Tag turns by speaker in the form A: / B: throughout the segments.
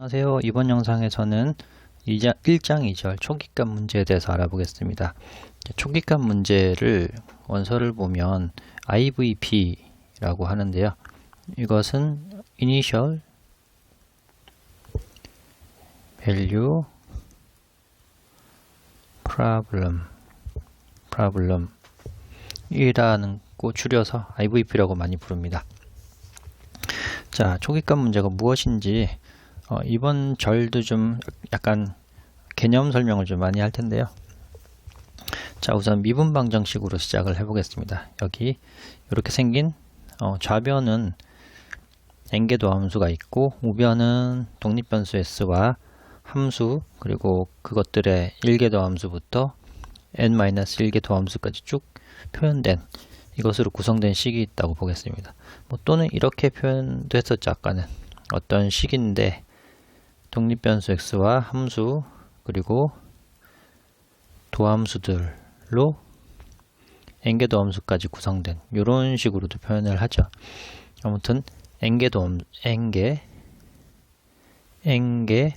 A: 안녕하세요. 이번 영상에서는 1장 2절 초기값 문제에 대해서 알아보겠습니다. 초기값 문제를 원서를 보면 IVP라고 하는데요. 이것은 Initial Value Problem Problem 이라는 거 줄여서 IVP라고 많이 부릅니다. 자, 초기값 문제가 무엇인지 어, 이번 절도 좀 약간 개념 설명을 좀 많이 할 텐데요. 자, 우선 미분 방정식으로 시작을 해보겠습니다. 여기 이렇게 생긴 어, 좌변은 n개도 함수가 있고 우변은 독립변수 s와 함수 그리고 그것들의 1개 도 함수부터 n-1개 도함수까지 쭉 표현된 이것으로 구성된 식이 있다고 보겠습니다. 뭐 또는 이렇게 표현도 했었죠. 아까는 어떤 식인데 독립변수 x와 함수 그리고 도함수들로 n개 도 함수까지 구성된 이런 식으로도 표현을 하죠. 아무튼 n개 도함 n개 n개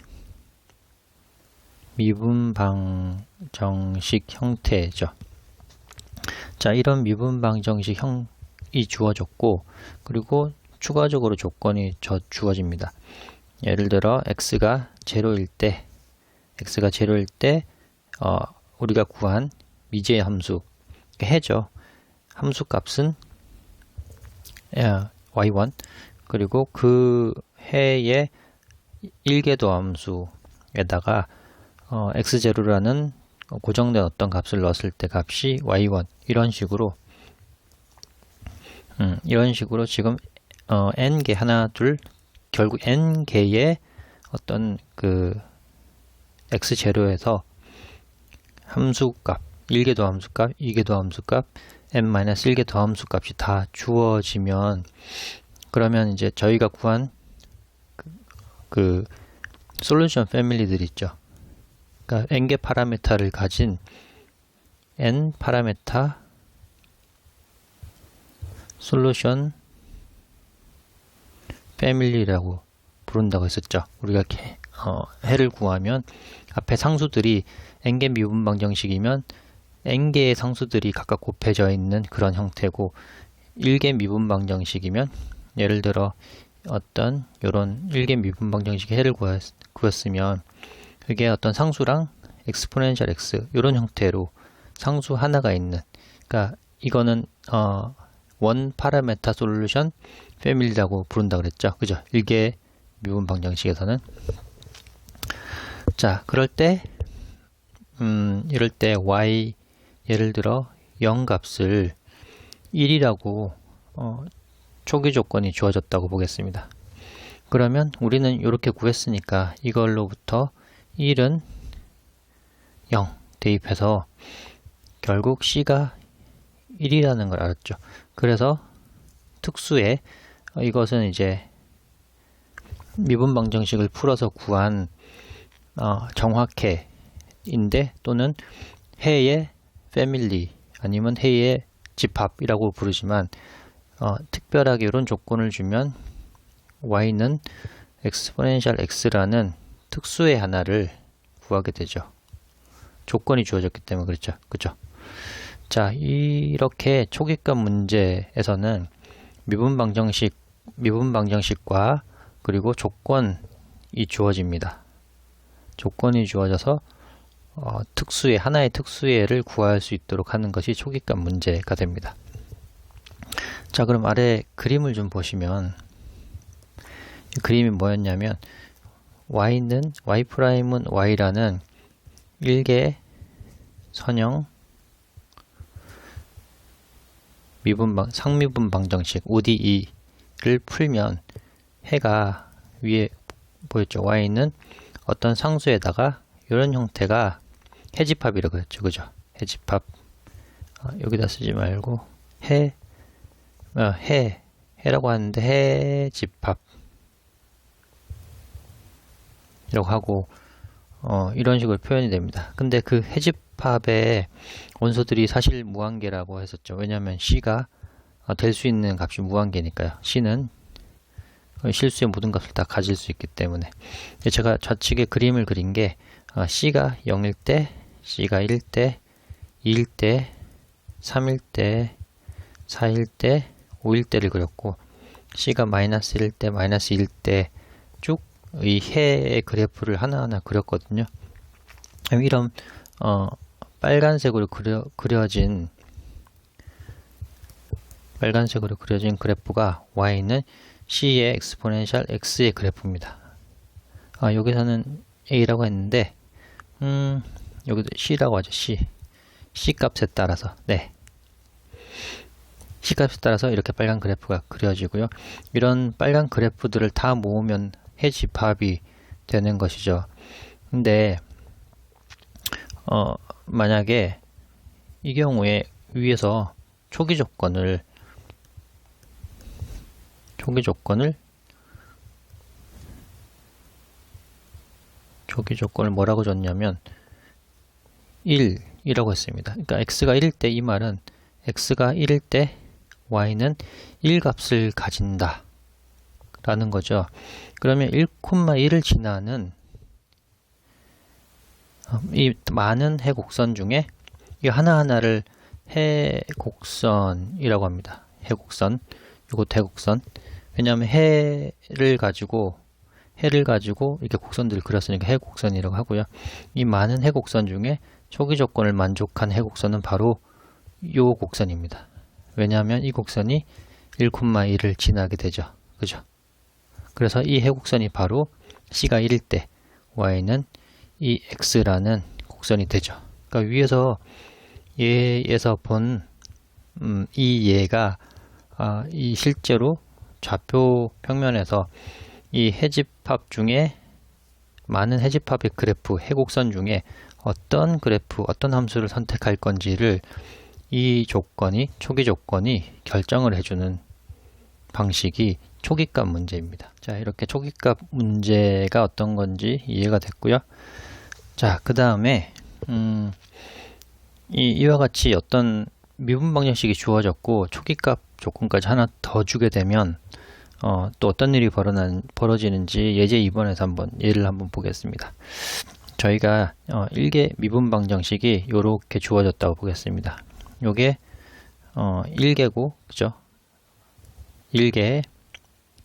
A: 미분방 정식 형태죠. 자, 이런 미분방 정식 형이 주어졌고 그리고 추가적으로 조건이 저 주어집니다. 예를 들어 x가 0일 때 x가 0일 때 어, 우리가 구한 미지의 함수 해죠. 함수 값은 y1 그리고 그 해의 1개도 함수에다가 어, x0라는 고정된 어떤 값을 넣었을 때 값이 y1 이런 식으로 음, 이런 식으로 지금 어, n개 하나 둘 결국 n 개의 어떤 그 x 제로에서 함수값 1개 도 함수값, 2개 도 함수값, n-1개 도 함수값이 다 주어지면 그러면 이제 저희가 구한 그, 그 솔루션 패밀리들 있죠. 그러니까 n개 파라메타를 가진 n 파라메타 솔루션 패밀리라고 부른다고 했었죠. 우리가 개, 어, 해를 구하면 앞에 상수들이 n개 미분 방 정식이면 n개의 상수들이 각각 곱해져 있는 그런 형태고 1개 미분 방 정식이면 예를 들어 어떤 이런 1개 미분 방 정식의 해를 구했, 구했으면 그게 어떤 상수랑 엑스포넨셜 x 이런 형태로 상수 하나가 있는 그러니까 이거는 어, 원 파라메타 솔루션 패밀리라고 부른다 그랬죠. 그죠? 일개 미분 방정식에서는 자, 그럴 때 음, 이럴 때 y 예를 들어 0 값을 1이라고 어, 초기 조건이 주어졌다고 보겠습니다. 그러면 우리는 이렇게 구했으니까 이걸로부터 1은 0 대입해서 결국 c가 1이라는 걸 알았죠. 그래서 특수의 어, 이것은 이제 미분 방정식을 풀어서 구한 어, 정확해인데 또는 해의 패밀리 아니면 해의 집합이라고 부르지만 어, 특별하게 이런 조건을 주면 y는 exponential x라는 특수의 하나를 구하게 되죠. 조건이 주어졌기 때문에 그렇죠. 그죠? 자, 이렇게 초기값 문제에서는 미분 방정식, 미분 방정식과 그리고 조건이 주어집니다. 조건이 주어져서 어, 특수의 하나의 특수의를 구할 수 있도록 하는 것이 초기값 문제가 됩니다. 자, 그럼 아래 그림을 좀 보시면 그림이 뭐였냐면 y는 y'은 y라는 1개 선형 미분 방 상미분 방정식 ODE 를 풀면 해가 위에 보였죠. y는 어떤 상수에다가 이런 형태가 해집합이라고 했죠. 그죠? 해집합. 어, 여기다 쓰지 말고 해, 어, 해, 해라고 하는데 해집합. 이라고 하고 어, 이런 식으로 표현이 됩니다. 근데 그 해집합의 원소들이 사실 무한계라고 했었죠. 왜냐하면 C가 어, 될 수 있는 값이 무한계니까요. C는 어, 실수의 모든 값을 다 가질 수 있기 때문에 제가 좌측에 그림을 그린 게 어, C가 0일 때, C가 1일 때, 2일 때, 3일 때, 4일 때, 5일 때를 그렸고 C가 마이너스 1일 때, 마이너스 1일 때 쭉 이 해의 그래프를 하나하나 그렸거든요. 이런 어, 빨간색으로 그려, 그려진 빨간색으로 그려진 그래프가 y는 c의 엑스포넨셜 x의 그래프입니다. 아, 여기서는 a라고 했는데 음, 여기도 c라고 하죠. c. c 값에 따라서 네. c 값에 따라서 이렇게 빨간 그래프가 그려지고요. 이런 빨간 그래프들을 다 모으면 해집합이 되는 것이죠. 근데 어, 만약에 이 경우에 위에서 초기 조건을 초기 조건을 초기 조건을 뭐라고 줬냐면 1이라고 했습니다. 그러니까 x가 1일 때 이 말은 x가 1일 때 y는 1 값을 가진다 라는 거죠. 그러면 1,1을 지나는 이 많은 해곡선 중에 이 하나하나를 해곡선이라고 합니다. 해곡선. 이거 대곡선. 왜냐하면 해를 가지고 해를 가지고 이렇게 곡선들을 그렸으니까 해곡선이라고 하고요. 이 많은 해곡선 중에 초기 조건을 만족한 해곡선은 바로 이 곡선입니다. 왜냐하면 이 곡선이 1,1을 지나게 되죠. 그죠? 그래서 이 해곡선이 바로 C가 1일 때 Y는 이 X라는 곡선이 되죠. 그러니까 위에서 얘에서 본, 음, 이 얘가, 아, 이 실제로 좌표 평면에서 이 해집합 중에 많은 해집합의 그래프, 해곡선 중에 어떤 그래프, 어떤 함수를 선택할 건지를 이 조건이, 초기 조건이 결정을 해주는 방식이 초기값 문제입니다. 자, 이렇게 초기값 문제가 어떤 건지 이해가 됐고요. 자, 그 다음에 음, 이, 이와 같이 어떤 미분 방정식이 주어졌고 초기값 조건까지 하나 더 주게 되면 어, 또 어떤 일이 벌어난, 벌어지는지 예제 2번에서 한번 예를 한번 보겠습니다. 저희가 어, 1개 미분 방정식이 이렇게 주어졌다고 보겠습니다. 요게 어, 1개고 그죠? 1개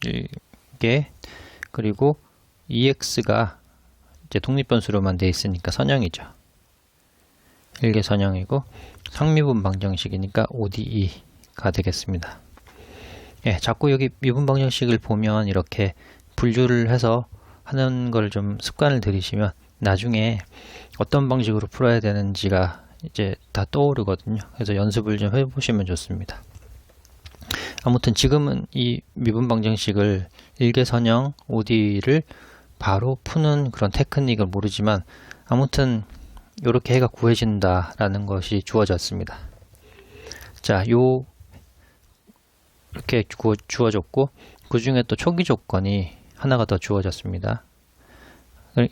A: 1개 그리고 EX가 이제 독립변수로만 되어 있으니까 선형이죠. 1개 선형이고 상미분 방정식이니까 ODE 가 되겠습니다. 예, 자꾸 여기 미분 방정식을 보면 이렇게 분류를 해서 하는 걸 좀 습관을 들이시면 나중에 어떤 방식으로 풀어야 되는지가 이제 다 떠오르거든요. 그래서 연습을 좀 해보시면 좋습니다. 아무튼 지금은 이 미분 방정식을 일개선형 OD를 바로 푸는 그런 테크닉을 모르지만 아무튼 이렇게 해가 구해진다라는 것이 주어졌습니다. 자, 요 이렇게 주어졌고 그 중에 또 초기 조건이 하나가 더 주어졌습니다.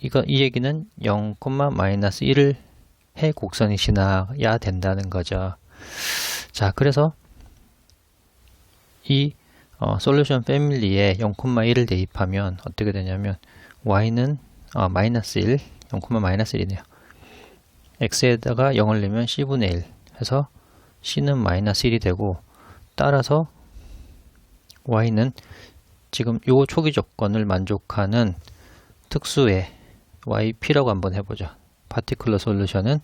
A: 이거 이 얘기는 0, 마이너스 1을 해 곡선이 지나야 된다는 거죠. 자, 그래서 이 어, 솔루션 패밀리에 0,1을 대입하면 어떻게 되냐면 y는 어, 마이너스 1, 0, 마이너스 1이네요. x에다가 0을 내면 c분의 1 해서 c는 마이너스 1이 되고 따라서 y는 지금 요 초기 조건을 만족하는 특수의 yp라고 한번 해보죠. 파티클러 솔루션은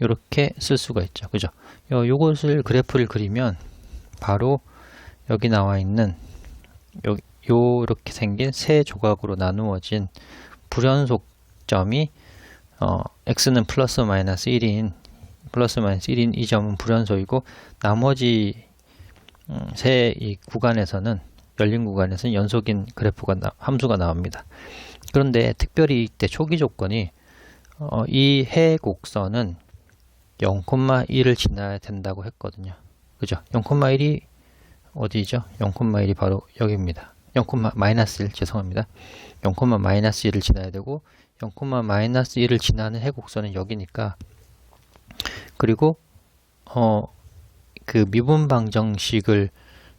A: 이렇게 쓸 수가 있죠. 그죠? 요, 요것을 그래프를 그리면 바로 여기 나와 있는 요, 요렇게 생긴 세 조각으로 나누어진 불연속점이 어, x는 플러스 마이너스 1인 플러스 마이너스 1인 이 점은 불연속이고 나머지 음, 세이 구간에서는 열린 구간에서는 연속인 그래프가 나, 함수가 나옵니다. 그런데 특별히 이때 초기 조건이 어, 이 해곡선은 0,1을 지나야 된다고 했거든요. 그죠? 0,1이 어디죠? 0,1이 바로 여기입니다. 0, 마이너스 1 죄송합니다. 0, 마이너스 1을 지나야 되고 0, 마이너스 1을 지나는 해곡선은 여기니까 그리고 어, 그 미분 방정식을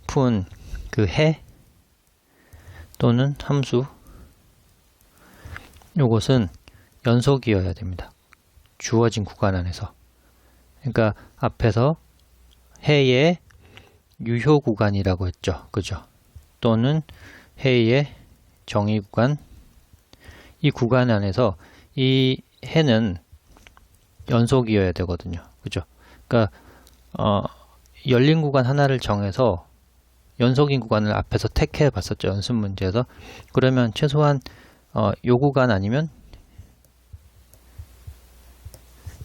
A: 푼 그 해 또는 함수 요것은 연속이어야 됩니다. 주어진 구간 안에서. 그러니까 앞에서 해의 유효 구간이라고 했죠. 그죠? 또는 해의 정의 구간 이 구간 안에서 이 해는 연속이어야 되거든요. 그죠? 그러니까 어, 열린 구간 하나를 정해서 연속인 구간을 앞에서 택해 봤었죠. 연습 문제에서. 그러면 최소한 어, 요 구간 아니면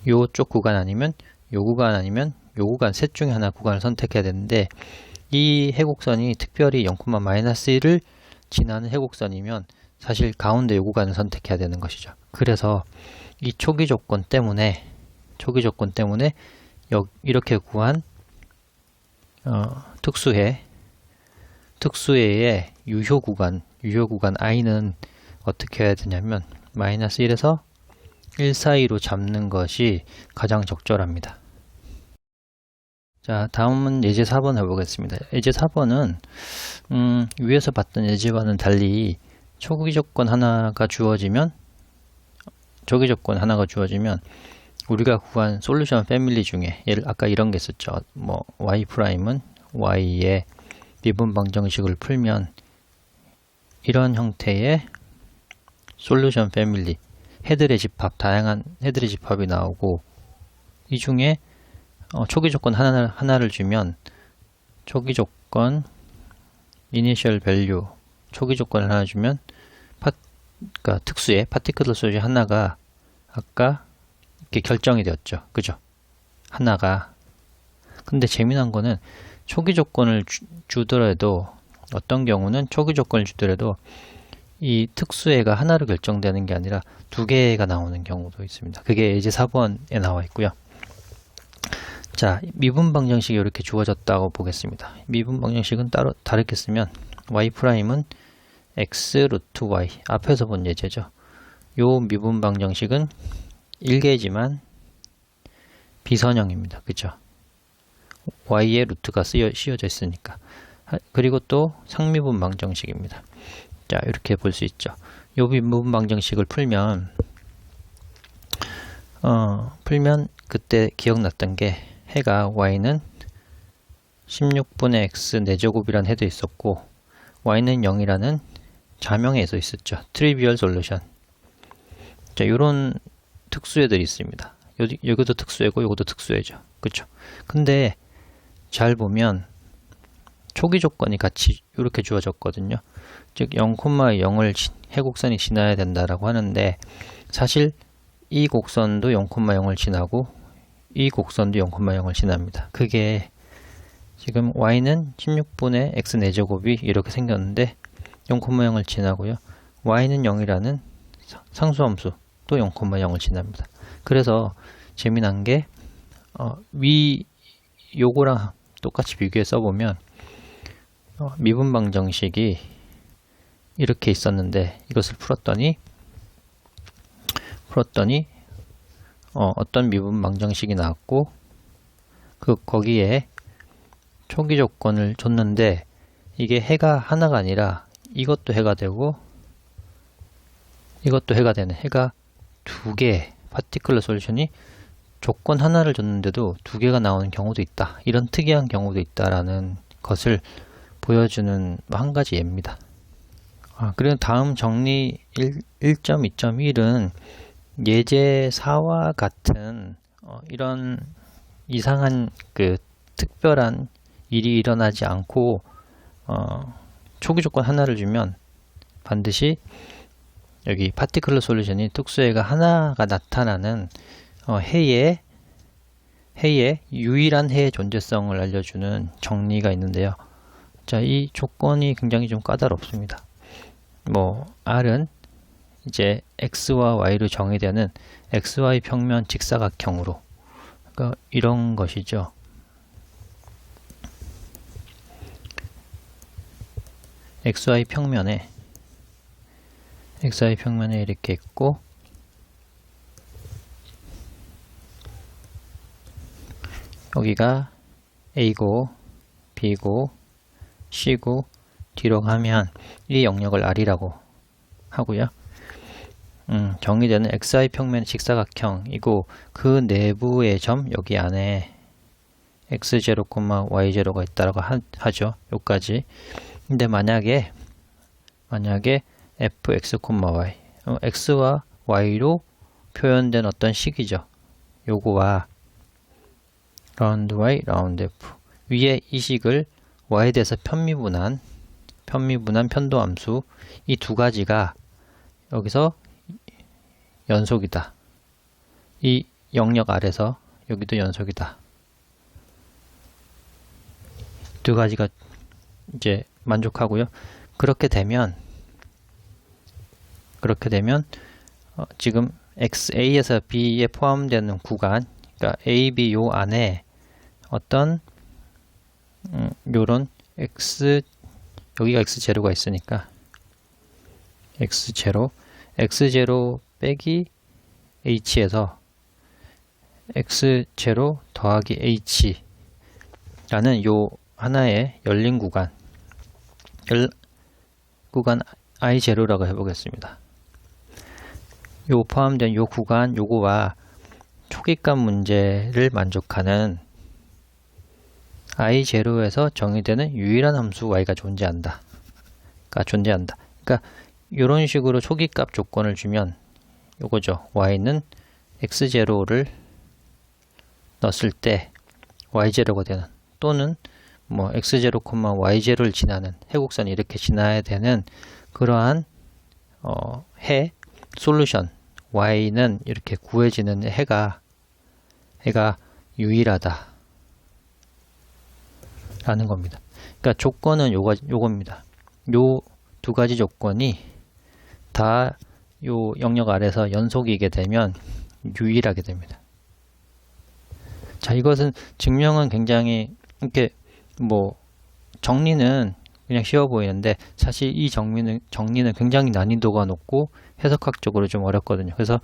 A: 요쪽 구간 아니면 요 구간 아니면 요 구간 셋 중에 하나 구간을 선택해야 되는데 이 해곡선이 특별히 0,-1을 지나는 해곡선이면 사실 가운데 요 구간을 선택해야 되는 것이죠. 그래서 이 초기 조건 때문에 초기 조건 때문에 여, 이렇게 구한 어, 특수해 특수해의 유효 구간 유효 구간 i는 어떻게 해야 되냐면 마이너스 1에서 1 사이로 잡는 것이 가장 적절합니다. 자, 다음은 예제 4번 해보겠습니다. 예제 4번은 음, 위에서 봤던 예제와는 달리 초기 조건 하나가 주어지면 초기 조건 하나가 주어지면 우리가 구한 솔루션 패밀리 중에 예를 아까 이런 게 있었죠. 뭐 y 프라임은 y의 미분 방정식을 풀면 이런 형태의 솔루션 패밀리 해들의 집합 다양한 해들의 집합이 나오고 이 중에 어, 초기 조건 하나, 하나를 주면 초기 조건 이니셜 밸류 초기 조건을 하나 주면 파, 그러니까 특수의 파티클러 소지 하나가 아까 이렇게 결정이 되었죠. 그죠? 하나가 근데 재미난 거는 초기 조건을 주, 주더라도 어떤 경우는 초기 조건을 주더라도 이 특수해가 하나로 결정되는 게 아니라 두 개가 나오는 경우도 있습니다. 그게 예제 4번에 나와 있고요. 자, 미분 방정식이 이렇게 주어졌다고 보겠습니다. 미분 방정식은 따로 다르게 쓰면 y'은 x 루트 y 앞에서 본 예제죠. 요 미분 방정식은 1개지만 비선형입니다. 그죠? y의 루트가 쓰여, 씌워져 있으니까. 그리고 또 상미분 방정식입니다. 자, 이렇게 볼 수 있죠. 요 미분 방정식을 풀면 어, 풀면 그때 기억났던 게 해가 y는 16분의 x 4제곱이란 해도 있었고 y는 0이라는 자명에 서 있었죠. 트리비얼 솔루션. 자, 요런 특수해들이 있습니다. 여기, 여기도 특수해고 이것도 특수해죠. 그쵸? 근데 잘 보면 초기 조건이 같이 이렇게 주어졌거든요. 즉 0,0을 해곡선이 지나야 된다라고 하는데 사실 이 곡선도 0,0을 지나고 이 곡선도 0,0을 지납니다. 그게 지금 y는 16분의 x 4제곱이 이렇게 생겼는데 0,0을 지나고요. y는 0이라는 상수함수 또 0,0을 지납니다. 그래서 재미난 게 어, 위 요거랑 똑같이 비교해 써보면 어, 미분방 정식이 이렇게 있었는데 이것을 풀었더니 풀었더니 어, 어떤 미분 방 정식이 나왔고 그 거기에 초기 조건을 줬는데 이게 해가 하나가 아니라 이것도 해가 되고 이것도 해가 되는 해가 두 개 파티클러 솔루션이 조건 하나를 줬는데도 두 개가 나오는 경우도 있다. 이런 특이한 경우도 있다라는 것을 보여주는 한 가지 예입니다. 아, 그리고 다음 정리 1.2.1은 예제 4와 같은 어, 이런 이상한 그 특별한 일이 일어나지 않고 어, 초기 조건 하나를 주면 반드시 여기 파티클러 솔루션이 특수해가 하나가 나타나는 어, 해의 해의 유일한 해의 존재성을 알려주는 정리가 있는데요. 자, 이 조건이 굉장히 좀 까다롭습니다. 뭐 R은 이제 x와 y로 정의되는 xy 평면 직사각형으로 그러니까 이런 것이죠. xy 평면에 xy 평면에 이렇게 있고 여기가 a고 b고 c고 뒤로 가면 이 영역을 R이라고 하고요. 음, 정의되는 XY 평면 직사각형이고 그 내부의 점 여기 안에 x0, y0가 있다라고 하, 하죠. 요까지. 근데 만약에 만약에 fx, y 어, x와 y로 표현된 어떤 식이죠. 요거와 라운드 y, 라운드 f 위에 이 식을 y에 대해서 편미분한 편미분한 편도함수 이 두 가지가 여기서 연속이다. 이 영역 아래서 여기도 연속이다. 두 가지가 이제 만족하고요. 그렇게 되면 그렇게 되면 어, 지금 XA에서 B에 포함되는 구간, 그러니까 A, B 요 안에 어떤 음, 요런 X 여기가 X0가 있으니까 X0 X0 빼기 H에서 X0 더하기 H 라는 요 하나의 열린 구간 열 구간 I0라고 해보겠습니다. 요 포함된 요 구간 요거와 초기값 문제를 만족하는 I0에서 정의되는 유일한 함수 y가 존재한다. 가 존재한다. 그러니까 이런 식으로 초기값 조건을 주면 요거죠. y는 x0를 넣었을 때 y0가 되는 또는 뭐 x0, y0를 지나는 해곡선이 이렇게 지나야 되는 그러한 어, 해 솔루션 y는 이렇게 구해지는 해가 해가 유일하다 라는 겁니다. 그러니까 조건은 요가, 요겁니다. 요 두 가지 조건이 다 요 영역 아래서 연속이게 되면 유일하게 됩니다. 자, 이것은 증명은 굉장히 이렇게 뭐 정리는 그냥 쉬워 보이는데 사실 이 정리는 정리는 굉장히 난이도가 높고 해석학적으로 좀 어렵거든요. 그래서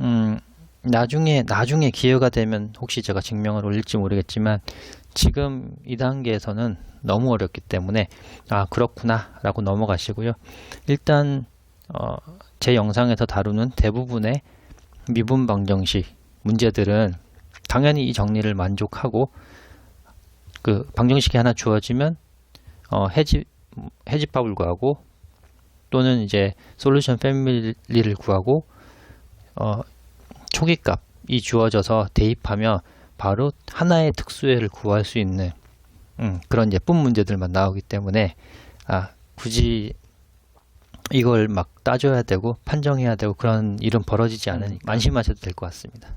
A: 음 나중에 나중에 기회가 되면 혹시 제가 증명을 올릴지 모르겠지만 지금 이 단계에서는 너무 어렵기 때문에 아 그렇구나라고 넘어가시고요. 일단 어, 제 영상에서 다루는 대부분의 미분 방정식 문제들은 당연히 이 정리를 만족하고 그 방정식이 하나 주어지면 어, 해집 해집합을 구하고 또는 이제 솔루션 패밀리를 구하고 어, 초기값이 주어져서 대입하며 바로 하나의 특수해를 구할 수 있는 음, 그런 예쁜 문제들만 나오기 때문에 아, 굳이 이걸 막 따져야 되고 판정해야 되고 그런 일은 벌어지지 않으니 만심하셔도 될 것 같습니다.